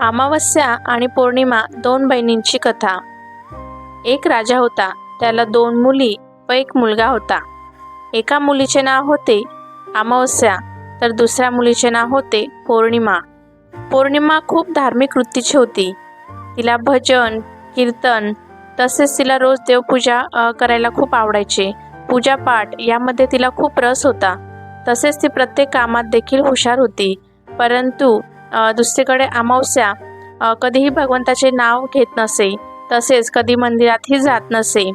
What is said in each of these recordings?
अमावस्या आणि पौर्णिमा दोन बहिणींची कथा. एक राजा होता त्याला दोन मुली व एक मुलगा होता. एका मुलीचे नाव होते अमावस्या तर दुसऱ्या मुलीचे नाव होते पौर्णिमा. पौर्णिमा खूप धार्मिक वृत्तीची होती. तिला भजन कीर्तन तसेच तिला रोज देवपूजा करायला खूप आवडायचे. पूजापाठ यामध्ये तिला खूप रस होता. तसेच ती प्रत्येक कामात देखील हुशार होती. परंतु दुसरीकडे अमावस्या कधीही भगवंताचे नाव घेत नसे तसेच कधी मंदिरातही जात नसे.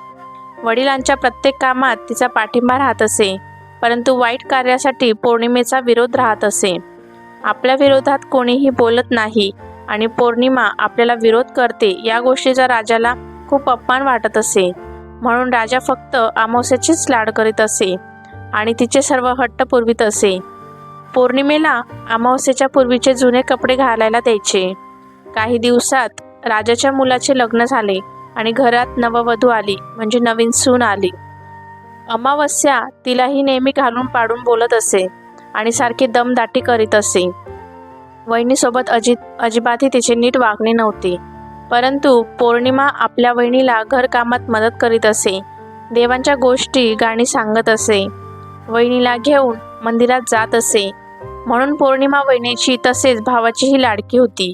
वडिलांच्या प्रत्येक कामात तिचा पाठिंबा राहत असे परंतु वाईट कार्यासाठी पौर्णिमेचा विरोध राहत असे. आपल्या विरोधात कोणीही बोलत नाही आणि पौर्णिमा आपल्याला विरोध करते या गोष्टीचा राजाला खूप अपमान वाटत असे. म्हणून राजा फक्त अमावस्याचीच लाड करीत असे आणि तिचे सर्व हट्ट पुरवित असे. पौर्णिमेला अमावस्येच्या पूर्वीचे जुने कपडे घालायला द्यायचे. काही दिवसात राजाच्या मुलाचे लग्न झाले आणि घरात नववधू आली म्हणजे नवीन सून आली. अमावस्या तिलाही नेहमी घालून पाडून बोलत असे आणि सारखी दमदाटी करीत असे. वहिनीसोबत अजित अजिबातही तिचे नीट वागणे नव्हते. परंतु पौर्णिमा आपल्या वहिनीला घरकामात मदत करीत असे. देवांच्या गोष्टी गाणी सांगत असे. वहिनीला घेऊन मंदिरात जात असे. म्हणून पौर्णिमा वहिनीची तसेच भावाचीही लाडकी होती.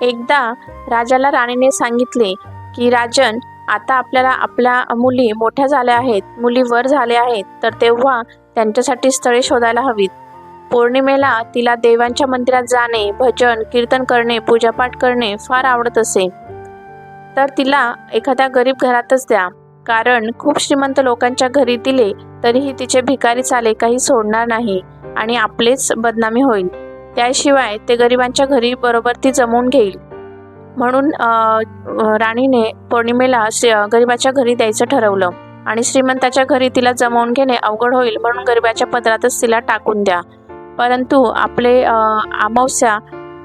एकदा राजाला राणीने सांगितले की राजन आता आपल्याला आपल्या मुली मोठ्या झाल्या आहेत मुली वर झाल्या आहेत तर तेव्हा त्यांच्यासाठी स्थळे शोधायला हवीत. पौर्णिमेला तिला देवांच्या मंदिरात जाणे भजन कीर्तन करणे पूजापाठ करणे फार आवडत असे. तर तिला एखाद्या गरीब घरातच द्या. कारण खूप श्रीमंत लोकांच्या घरी दिले तरीही तिचे भिकारी चाले काही सोडणार नाही. आणि आपलेच बदनामी होईल. त्याशिवाय ते गरिबांच्या घरी बरोबर ती जमवून घेईल. म्हणून राणीने पौर्णिमेला गरिबाच्या घरी द्यायचं ठरवलं. आणि श्रीमंताच्या घरी तिला जमवून घेणे अवघड होईल म्हणून गरिबाच्या पदरातच तिला टाकून द्या. परंतु आपले अमावस्या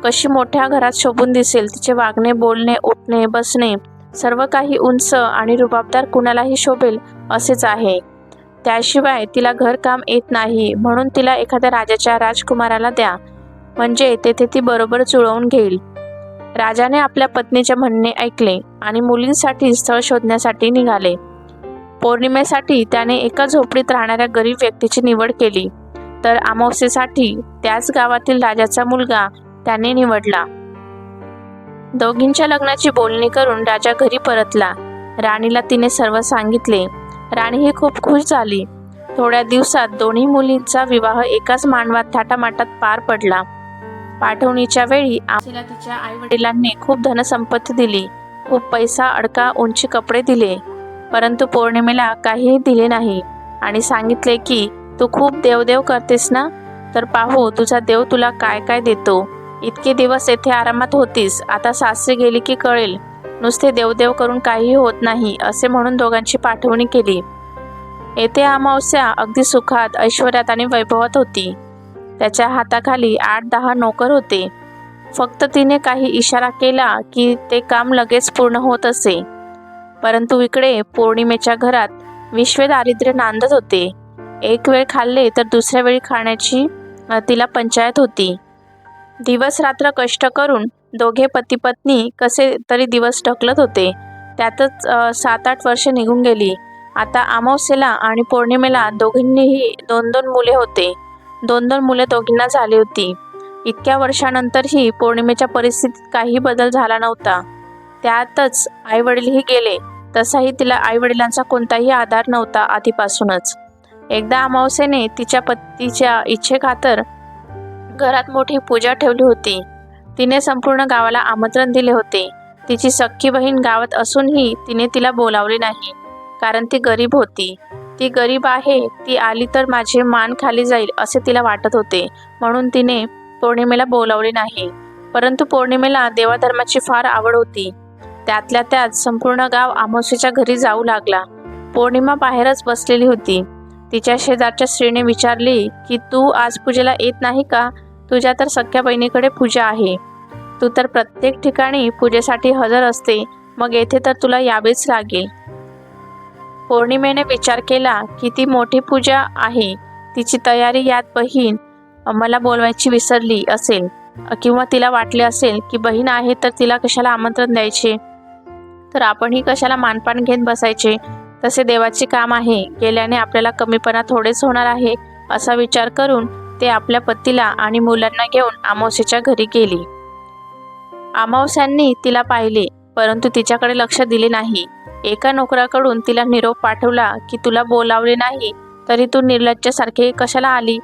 कशी मोठ्या घरात शोभून दिसेल तिचे वागणे बोलणे उठणे बसणे सर्व काही उंच आणि रुबाबदार कुणालाही शोभेल असेच आहे. त्याशिवाय तिला घरकाम येत नाही म्हणून तिला एखाद्या राजाच्या राजकुमाराला द्या. म्हणजे तेथे ती बरोबर जुळवून घेईल. राजाने आपल्या पत्नीचे म्हणणे ऐकले आणि मुलींसाठी स्थळ शोधण्यासाठी निघाले. पौर्णिमेसाठी त्याने एका झोपडीत राहणाऱ्या गरीब व्यक्तीची निवड केली. तर अमावस्येसाठी त्याच गावातील राजाचा मुलगा त्याने निवडला. दोघींच्या लग्नाची बोलणी करून राजा घरी परतला. राणीला तिने सर्व सांगितले. राणी ही खूप खुश झाली. थोड्या दिवसात दोन्ही मुलींचा विवाह एकाच मानवात थाटामाटात पार पडला. पाठवणीच्या वेळी आमचीला तिच्या आई वडिलांनी खूप धनसंपत्ती दिली. खूप पैसा अडका उंची कपडे दिले. परंतु पौर्णिमेला काहीही दिले नाही. आणि सांगितले की तू खूप देवदेव करतेस ना? तर पाहू तुझा देव तुला काय काय देतो? इतके दिवस येथे आरामात होतीस. आता सासरी गेली की कळेल. नुसते देवदेव करून काही होत नाही असे म्हणून दोघांची पाठवणी केली. येथे अमावस्या अगदी सुखात ऐश्वर्यात आणि वैभवात होती. त्याच्या हाताखाली आठ दहा नोकर होते. फक्त तिने काही इशारा केला की ते काम लगेच पूर्ण होत असे. परंतु इकडे पौर्णिमेच्या घरात विश्व दारिद्र्य नांदत होते. एक वेळ खाल्ले तर दुसऱ्या वेळी खाण्याची तिला पंचायत होती. दिवस रात्र कष्ट करून दोघे पती पत्नी कसे तरी दिवस ढकलत होते. त्यातच सात आठ वर्ष निघून गेली. आता अमावस्येला आणि पौर्णिमेला दोघींनीही दोन दोन मुले होते. दोन दोन मुले दोघींना झाली होती. इतक्या वर्षानंतरही पौर्णिमेच्या परिस्थितीत काही बदल झाला नव्हता. त्यातच आईवडीलही गेले. तसाही तिला आईवडिलांचा कोणताही आधार नव्हता आधीपासूनच. एकदा अमावस्येने तिच्या पतीच्या इच्छेखातर घरात मोठी पूजा ठेवली होती. तिने संपूर्ण गावाला आमंत्रण दिले होते. तिची सख्खी बहीण गावात असूनही तिने तिला बोलावले नाही कारण ती गरीब होती. ती गरीब आहे ती आली तर माझे मान खाली जाईल असे तिला वाटत होते. म्हणून तिने पौर्णिमेला बोलावले नाही. परंतु पौर्णिमेला देवाधर्माची फार आवड होती. त्यातल्या त्यात संपूर्ण गाव आमोशीच्या घरी जाऊ लागला. पौर्णिमा बाहेरच बसलेली होती. तिच्या शेजारच्या स्त्रीने विचारले की तू आज पूजेला येत नाही का? तुझ्या तर सख्या बहिणीकडे पूजा आहे. तू तर प्रत्येक ठिकाणी पूजेसाठी हजर असते. मग येथे तर तुला यावेच लागेल. पौर्णिमेने विचार केला की ती मोठी पूजा आहे. तिची तयारी यात बहीण मला बोलवायची विसरली असेल. किंवा तिला वाटले असेल की बहीण आहे तर तिला कशाला आमंत्रण द्यायचे? तर आपणही कशाला मानपान घेत बसायचे? तसे देवाचे काम आहे. गेल्याने आपल्याला कमीपणा थोडेच होणार आहे असा विचार करून ते आपल्या पतीला आणि मुलांना घेऊन अमावस्येच्या घरी गेली. अमावस्यांनी तिला पाहिले परंतु तिच्याकडे लक्ष दिले नाही. एका नोकराकडून तिला निरोप पाठवला की तुला बोलावले नाही तरी तू निर्लज्जासारखे कशाला आली?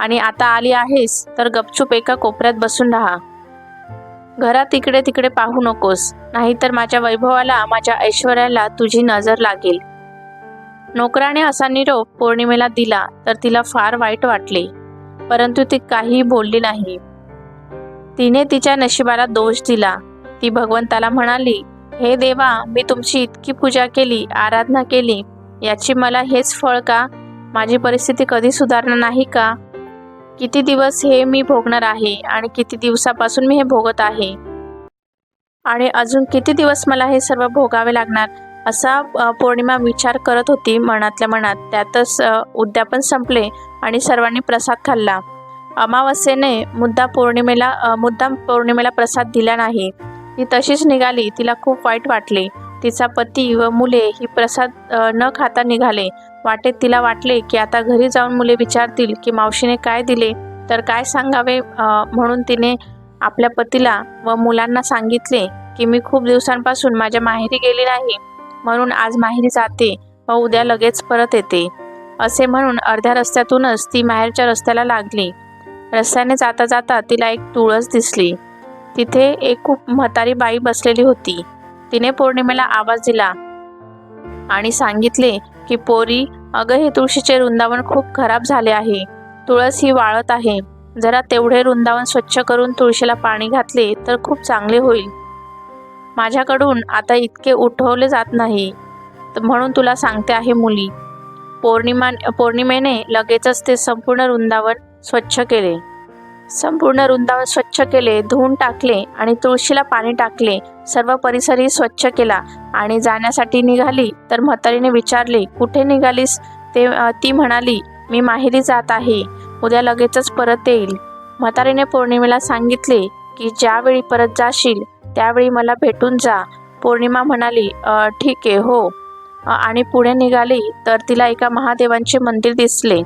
आणि आता आली आहेस तर गपचूप एका कोपऱ्यात बसून राहा. घरात इकडे तिकडे पाहू नकोस नाहीतर माझ्या वैभवाला माझ्या ऐश्वर्याला तुझी नजर लागेल. नोकराने असा निरोप पौर्णिमेला दिला तर तिला फार वाईट वाटले. परंतु ती काहीही बोलली नाही. तिने तिच्या नशिबाला दोष दिला. ती भगवंताला म्हणाली हे देवा मी तुमची इतकी पूजा केली आराधना केली. याची मला हेच फळ का? माझी परिस्थिती कधी सुधारणार नाही का? किती दिवस हे मी भोगणार आहे आणि किती दिवसापासून मी हे भोगत आहे? आणि अजून किती दिवस मला हे सर्व भोगावे लागणार? असा पौर्णिमा विचार करत होती मनातल्या मनात. त्यातच उद्यापन संपले आणि सर्वांनी प्रसाद खाल्ला. अमावस्येने मुद्दा पौर्णिमेला मुद्दाम पौर्णिमेला प्रसाद दिला नाही. ती तशीच निघाली तिला खूप वाईट वाटले. तिचा पती व मुले ही प्रसाद न खाता निघाले. वाटेत तिला वाटले की आता घरी जाऊन मुले विचारतील की मावशीने काय दिले? तर काय सांगावे म्हणून तिने आपल्या पतीला व मुलांना सांगितले की मी खूप दिवसांपासून माझ्या माहेरी गेली नाही. म्हणून आज माहेरी जाते व उद्या लगेच परत येते. असे म्हणून अर्ध्या रस्त्यातूनच ती माहेरच्या रस्त्याला लागली. रस्त्याने जाता जाता तिला एक तुळस दिसली. तिथे एक खूप म्हातारी बाई बसलेली होती. तिने पौर्णिमेला आवाज दिला आणि सांगितले की पोरी अगं हे तुळशीचे वृंदावन खूप खराब झाले आहे. तुळस ही वाळत आहे. जरा तेवढे वृंदावन स्वच्छ करून तुळशीला पाणी घातले तर खूप चांगले होईल. माझ्याकडून आता इतके उठवले जात नाही. म्हणून तुला सांगते आहे मुली पौर्णिमा पौर्णिमेने लगेचच ते संपूर्ण वृंदावन स्वच्छ केले. संपूर्ण वृंदावन स्वच्छ केले धुवून टाकले आणि तुळशीला पाणी टाकले. सर्व परिसरही स्वच्छ केला आणि जाण्यासाठी निघाली तर म्हातारीने विचारले कुठे निघालीस? ते ती म्हणाली मी माहेरी जात आहे. उद्या लगेचच परत येईल. म्हातारीने पौर्णिमेला सांगितले की ज्यावेळी परत जाशील त्यावेळी मला भेटून जा. पौर्णिमा म्हणाली ठीक आहे हो. आणि पुढे निघाली तर तिला एका महादेवांचे मंदिर दिसले.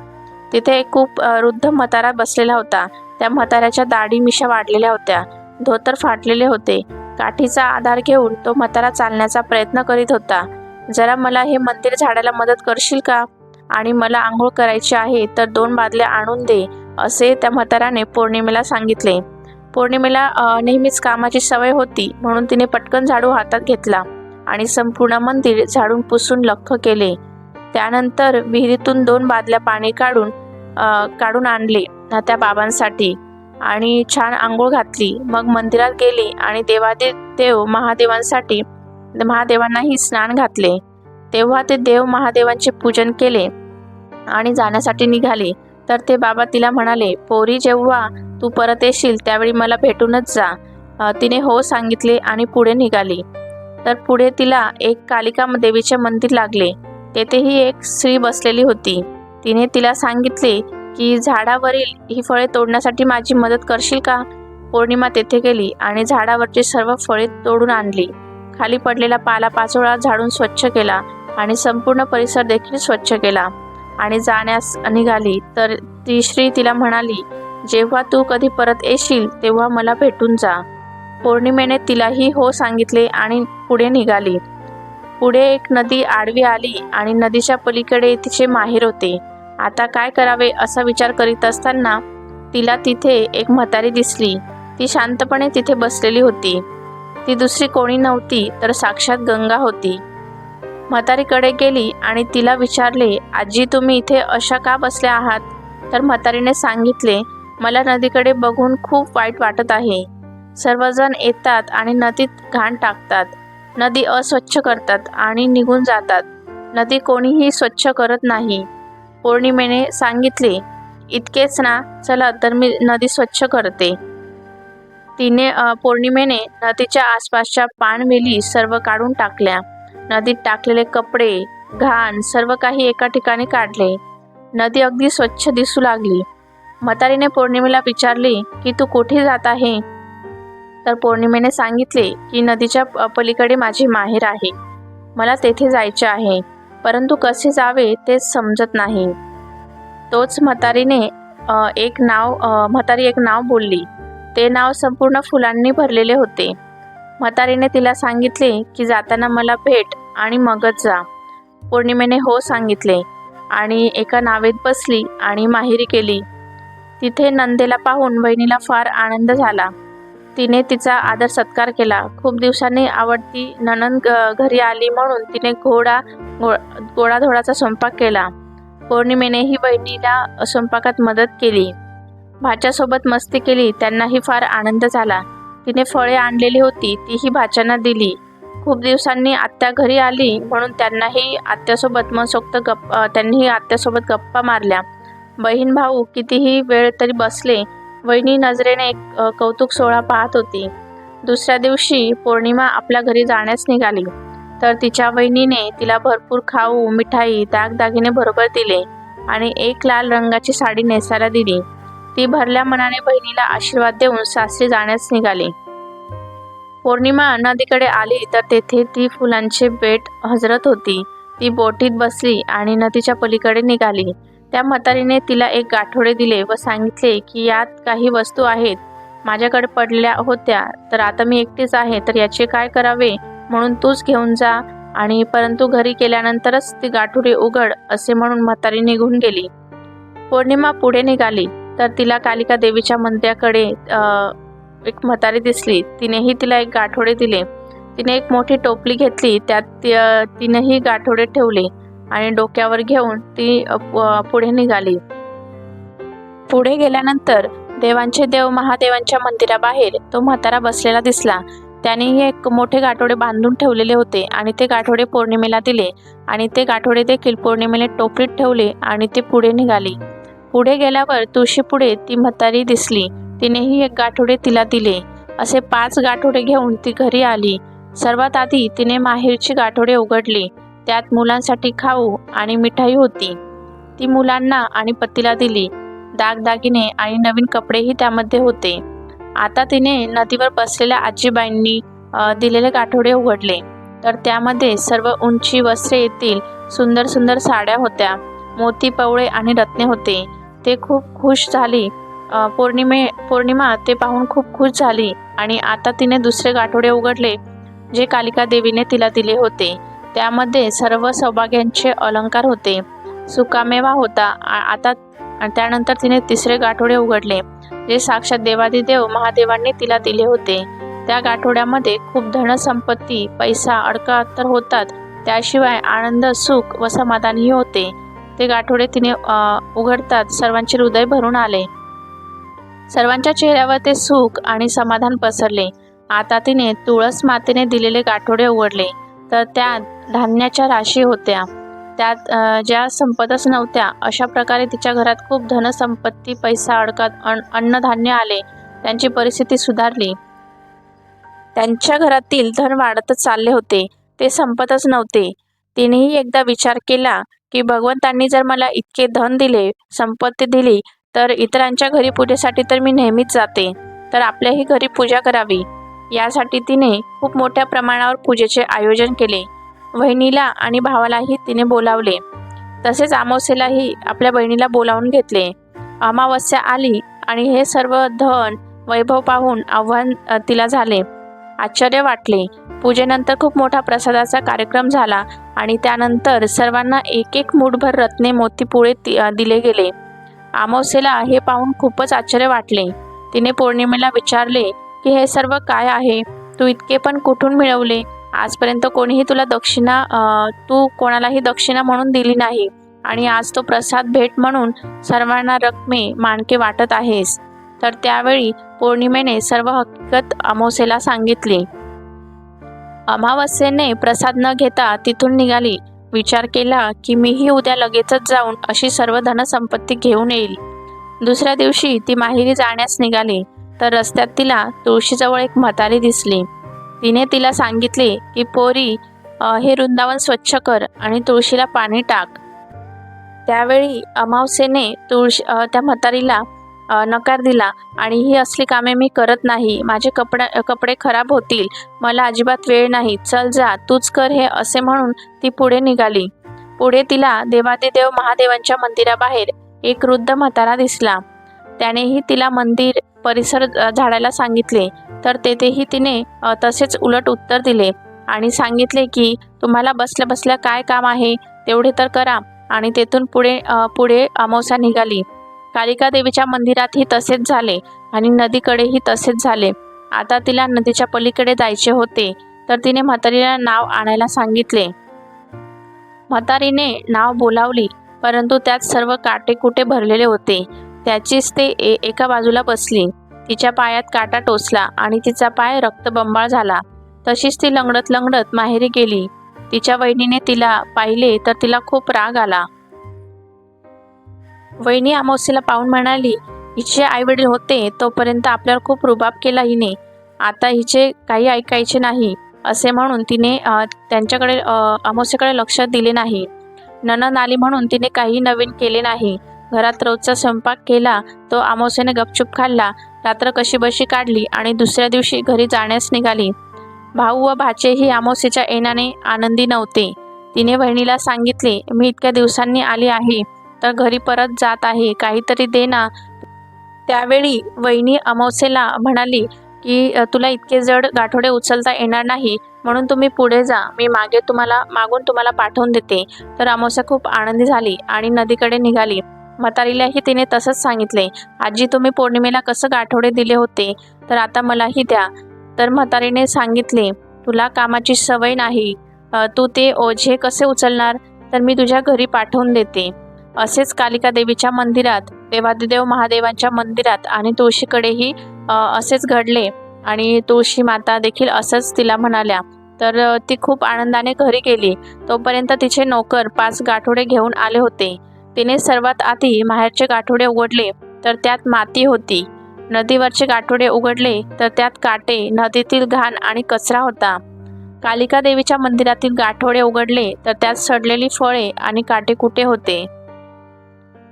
तिथे एक खूप वृद्ध म्हातारा बसलेला होता. त्या म्हाताऱ्याच्या दाढी मिशा वाढलेल्या होत्या. धोतर फाटलेले होते. काठीचा आधार घेऊन तो म्हातारा चालण्याचा प्रयत्न करीत होता. जरा मला हे मंदिर झाडायला मदत करशील का? आणि मला आंघोळ करायची आहे तर दोन बादल्या आणून दे असे त्या म्हाताराने पौर्णिमेला सांगितले. पौर्णिमेला नेहमीच कामाची सवय होती म्हणून तिने पटकन झाडू हातात घेतला आणि संपूर्ण मंदिर झाडून पुसून लख केले. त्यानंतर विहिरीतून दोन बादल्या पाणी काढून काढून आणले त्या बाबांसाठी. आणि छान आंघोळ घातली. मग मंदिरात गेली आणि देवादे देव महादेवांसाठी महादेवांनाही स्नान घातले. तेव्हा ते देव महादेवांचे पूजन केले आणि जाण्यासाठी निघाले. तर ते बाबा तिला म्हणाले पोरी जेव्हा तू परत येशील त्यावेळी मला भेटूनच जा. तिने हो सांगितले आणि पुढे निघाली. तर पुढे तिला एक कालिका देवीचे मंदिर लागले. तेथेही एक स्त्री बसलेली होती. तिने तिला सांगितले की झाडावरील ही फळे तोडण्यासाठी माझी मदत करशील का? पौर्णिमा तेथे गेली आणि झाडावरची सर्व फळे तोडून आणली. खाली पडलेला पाला पाचोळा झाडून स्वच्छ केला आणि संपूर्ण परिसर देखील स्वच्छ केला. आणि जाण्यास निघाली तर ती श्री तिला म्हणाली जेव्हा तू कधी परत येशील तेव्हा मला भेटून जा. पौर्णिमेने तिलाही हो सांगितले आणि पुढे निघाली. पुढे एक नदी आडवी आली आणि नदीच्या पलीकडे तिचे माहेर होते. आता काय करावे असा विचार करीत असताना तिला तिथे एक म्हातारी दिसली. ती शांतपणे तिथे बसलेली होती. ती दुसरी कोणी नव्हती तर साक्षात गंगा होती. म्हातारीकडे गेली आणि तिला विचारले आजी तुम्ही इथे अशा का बसल्या आहात? तर म्हातारीने सांगितले मला नदीकडे बघून खूप वाईट वाटत आहे. सर्वजण येतात आणि नदीत घाण टाकतात. नदी अस्वच्छ करतात आणि निघून जातात. नदी कोणीही स्वच्छ करत नाही. पौर्णिमेने सांगितले इतकेच ना चला तर मी नदी स्वच्छ करते. तिने पौर्णिमेने नदीच्या आसपासच्या पाणवेली सर्व काढून टाकल्या. नदीत टाकलेले कपडे घाण सर्व काही एका ठिकाणी काढले. नदी अगदी स्वच्छ दिसू लागली. म्हातारीने पौर्णिमेला विचारले की तू कुठे जात आहे? तर पौर्णिमेने सांगितले की नदीच्या प- पलीकडे माझे माहेर आहे. मला तेथे जायचे आहे. परंतु कसे जावे तेच समजत नाही. तोच म्हातारीने एक नाव म्हातारी एक नाव बोलली. ते नाव संपूर्ण फुलांनी भरलेले होते. म्हातारीने तिला सांगितले की जाताना मला भेट आणि मगच जा. पौर्णिमेने हो सांगितले आणि एका नावेत बसली आणि माहेरी केली तिथे नंदेला पाहून बहिणीला फार आनंद झाला. तिने तिचा आदर सत्कार केला. खूप दिवसांनी आवडती नणंद घरी आली म्हणून तिने घोडा गोडाधोडाचा स्वयंपाक केला. पौर्णिमेनेही बहिणीला स्वयंपाकात मदत केली. भाच्यासोबत मस्ती केली त्यांनाही फार आनंद झाला. तिने फळे आणलेली होती तीही भाच्यांना दिली. खूप दिवसांनी आत्या घरी आली म्हणून त्यांनाही आत्यासोबत मनसोक्त गप्पा त्यांनीही आत्यासोबत गप्पा मारल्या. बहीण भाऊ कितीही वेळ तरी बसले वहिनी नजरेने एक कौतुक सोहळा पाहत होती. दुसऱ्या दिवशी पौर्णिमा आपल्या घरी जाण्यास निघाली. तर तिच्या वहिनीने तिला भरपूर खाऊ मिठाई दागदागिने बरोबर दिले आणि एक लाल रंगाची साडी नेसायला दिली. ती भरल्या मनाने बहिणीला आशीर्वाद देऊन सासरी जाण्यास निघाली. पौर्णिमा नदीकडे आली तर तेथे ती फुलांचे बेट हजरत होती. ती बोटीत बसली आणि नदीच्या पलीकडे निघाली. त्या म्हातारीने तिला एक गाठोडे दिले व सांगितले की यात काही वस्तू आहेत. माझ्याकडे पडल्या होत्या तर आता मी एकटीच आहे तर याचे काय करावे? म्हणून तूच घेऊन जा. आणि परंतु घरी गेल्यानंतरच ती गाठोडी उघड असे म्हणून म्हातारी निघून गेली. पौर्णिमा पुढे निघाली. तर तिला कालिका देवीच्या मंदिराकडे एक म्हातारी दिसली. तिनेही तिला एक गाठोडे दिले. तिने एक मोठी टोपली घेतली. त्यात तिनेही गाठोडे ठेवले. आणि डोक्यावर घेऊन ती पुढे निघाली. पुढे गेल्यानंतर देवांचे देव महादेवांच्या मंदिराबाहेर तो म्हातारा बसलेला दिसला. त्यानेही एक मोठे गाठोडे बांधून ठेवलेले होते आणि ते गाठोडे पौर्णिमेला दिले आणि ते गाठोडे देखील पौर्णिमेला टोपलीत ठेवले आणि ते पुढे निघाली. पुढे गेल्यावर तुळशीपुढे ती म्हातारी दिसली. तिनेही एक गाठोडे तिला दिले. असे पाच गाठोडे घेऊन ती घरी आली. सर्वात आधी तिने माहेरची गाठोडे उघडली. त्यात मुलांसाठी खाऊ आणि मिठाई होती. ती मुलांना आणि पतीला दिली. दागदागिने आणि नवीन कपडेही त्यामध्ये होते. आता तिने नदीवर बसलेल्या आजीबाईंनी दिलेले गाठोडे उघडले. तर त्यामध्ये सर्व उंची वस्त्रे येतील. सुंदर सुंदर साड्या होत्या. मोती पवळे आणि रत्ने होते. ते खूप खुश झाली. पौर्णिमे पौर्णिमा ते पाहून खूप खुश झाली आणि आता तिने दुसरे गाठोडे उघडले जे कालिका देवीने तिला दिले होते. त्यामध्ये सर्व सौभाग्यांचे अलंकार होते. सुकामेवा होता. आ- आता त्यानंतर तिने तिसरे गाठोडे उघडले जे साक्षात देवादिदेव महादेवांनी तिला दिले होते. त्या गाठोड्यामध्ये खूप धनसंपत्ती पैसा अडका तर होतात. त्याशिवाय आनंद सुख व समाधानही होते. ते गाठोडे तिने उघडतात. सर्वांचे हृदय भरून आले. सर्वांच्या चेहऱ्यावर ते सुख आणि समाधान पसरले. आता तिने तुळस मातेने दिलेले गाठोडे उघडले. तर त्यात धान्याच्या राशी होत्या. त्यात ज्या संपतच नव्हत्या अशा प्रकारे तिच्या घरात खूप धनसंपत्ती पैसा अडकत अन अन्नधान्य आले. त्यांची परिस्थिती सुधारली. त्यांच्या घरातील धन वाढतच चालले होते. ते संपतच नव्हते. तिनेही एकदा विचार केला की भगवंतांनी जर मला इतके धन दिले संपत्ती दिली तर इतरांच्या घरी पूजेसाठी तर मी नेहमीच जाते. तर आपल्याही घरी पूजा करावी. यासाठी तिने खूप मोठ्या प्रमाणावर पूजेचे आयोजन केले. वहिनीला आणि भावालाही तिने बोलावले. तसेच अमावस्येलाही आपल्या बहिणीला बोलावून घेतले. अमावस्या आली आणि हे सर्व धन वैभव पाहून आव्हान तिला झाले. आश्चर्य वाटले. पूजेनंतर खूप मोठा प्रसादाचा कार्यक्रम झाला आणि त्यानंतर सर्वांना एक एक मूठभर रत्ने मोतीपुळे दिले गेले. अमावस्येला हे पाहून खूपच आश्चर्य वाटले. तिने पौर्णिमेला विचारले की हे सर्व काय आहे? तू इतके पण कुठून मिळवले? आजपर्यंत कोणीही तुला दक्षिणा तू कोणालाही दक्षिणा म्हणून दिली नाही. आणि आज तो प्रसाद भेट म्हणून सर्वांना रकमे मानके वाटत आहेस. तर त्यावेळी पौर्णिमेने सर्व हकीकत अमावस्येला सांगितली. अमावस्येने प्रसाद न घेता तिथून निघाली. विचार केला की मीही उद्या लगेचच जाऊन अशी सर्व धनसंपत्ती घेऊन येईल. दुसऱ्या दिवशी ती माहेरी जाण्यास निघाली. तर रस्त्यात तिला तुळशीजवळ एक म्हातारी दिसली. तिने तिला सांगितले की पोरी हे वृंदावन स्वच्छ कर आणि तुळशीला पाणी टाक. त्यावेळी अमावस्येने तुळशी त्या म्हातारीला नकार दिला आणि ही असली कामे मी करत नाही. माझे कपडे कपडे खराब होतील. मला अजिबात वेळ नाही. चल जा. तूच कर हे असे म्हणून ती पुढे निघाली. पुढे तिला देवादिदेव महादेवांच्या मंदिराबाहेर एक वृद्ध म्हातारा दिसला. त्यानेही तिला मंदिर परिसर झाडायला सांगितले. तर तेथेही तिने तसेच उलट उत्तर दिले आणि सांगितले की तुम्हाला बसल्या बसल्या काय काम आहे? तेवढे तर करा. आणि तेथून पुढे पुढे अमावस्या निघाली. कालिका देवीच्या मंदिरातही तसेच झाले आणि नदीकडेही तसेच झाले. आता तिला नदीच्या पलीकडे जायचे होते. तर तिने म्हातारीला नाव आणायला सांगितले. म्हातारीने नाव बोलावली परंतु त्यात सर्व काटेकुटे भरलेले होते. त्याचीच ते ए एका बाजूला बसली. तिच्या पायात काटा टोचला आणि तिचा पाय रक्तबंबाळ झाला. तशीच ती लंगडत लंगडत माहेरी गेली. तिच्या वहिनीने तिला पाहिले तर तिला खूप राग आला. वहिनी अमावस्येला पाहून म्हणाली हिचे आईवडील होते तोपर्यंत आपल्यावर खूप रुबाब केला हिने. आता हिचे काही ऐकायचे नाही. असे म्हणून तिने त्यांच्याकडे अमावस्येकडे लक्ष दिले नाही. नन आली म्हणून तिने काही नवीन केले नाही. घरात रोजचा स्वयंपाक केला तो आमोसेने गपचूप खाल्ला. रात्र कशीबशी काढली आणि दुसऱ्या दिवशी घरी जाण्यास निघाली. भाऊ व भाचेही आमोसेच्या येण्याने आनंदी नव्हते. तिने बहिणीला सांगितले मी इतक्या दिवसांनी आली आहे तर घरी परत जात आहे. काहीतरी दे ना. त्यावेळी वहिनी अमावस्येला म्हणाली की तुला इतके जड गाठोडे उचलता येणार नाही म्हणून तुम्ही पुढे जा. मी मागे तुम्हाला मागून तुम्हाला पाठवून देते. तर अमावस्या खूप आनंदी झाली आणि नदीकडे निघाली. म्हातारीलाही तिने तसंच सांगितले आजी तुम्ही पौर्णिमेला कसं गाठोडे दिले होते? तर आता मलाही द्या. तर म्हातारीने सांगितले तुला कामाची सवय नाही. तू ते ओझे कसे उचलणार? तर मी तुझ्या घरी पाठवून देते. असेच कालिका देवीच्या मंदिरात देवादिदेव महादेवांच्या मंदिरात आणि तुळशीकडेही असेच घडले. आणि तुळशी माता देखील असंच तिला म्हणाल्या. तर ती खूप आनंदाने घरी गेली. तोपर्यंत तिचे नोकर पाच गाठोडे घेऊन आले होते. तिने सर्वात आधी माहेरचे गाठोडे उघडले तर त्यात माती होती. नदीवरचे गाठोडे उघडले तर त्यात काटे नदीतील घाण आणि कचरा होता. कालिका देवीच्या मंदिरातील गाठोडे उघडले तर त्यात सडलेली फळे आणि काटेकुटे होते.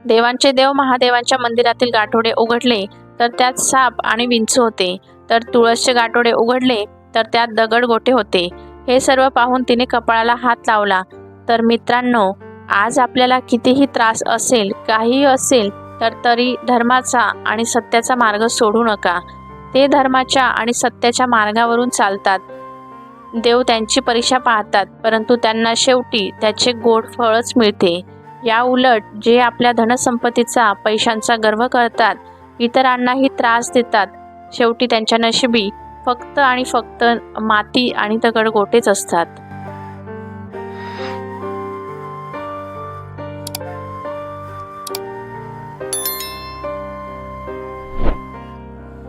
देवांचे देव महादेवांच्या मंदिरातील गाठोडे उघडले तर त्यात साप आणि विंचू होते. तर तुळसचे गाठोडे उघडले तर त्यात दगड गोटे होते. हे सर्व पाहून तिने कपाळाला हात लावला. तर मित्रांनो आज आपल्याला कितीही त्रास असेल काहीही असेल तर तरी धर्माचा आणि सत्याचा मार्ग सोडू नका. ते धर्माच्या आणि सत्याच्या मार्गावरून चालतात. देव त्यांची परीक्षा पाहतात परंतु त्यांना शेवटी त्याचे गोड फळच मिळते. या उलट जे आपल्या धनसंपत्तीचा पैशांचा गर्व करतात इतरांनाही त्रास देतात. शेवटी त्यांच्या नशिबी फक्त आणि फक्त माती आणि दगडगोटेच असतात.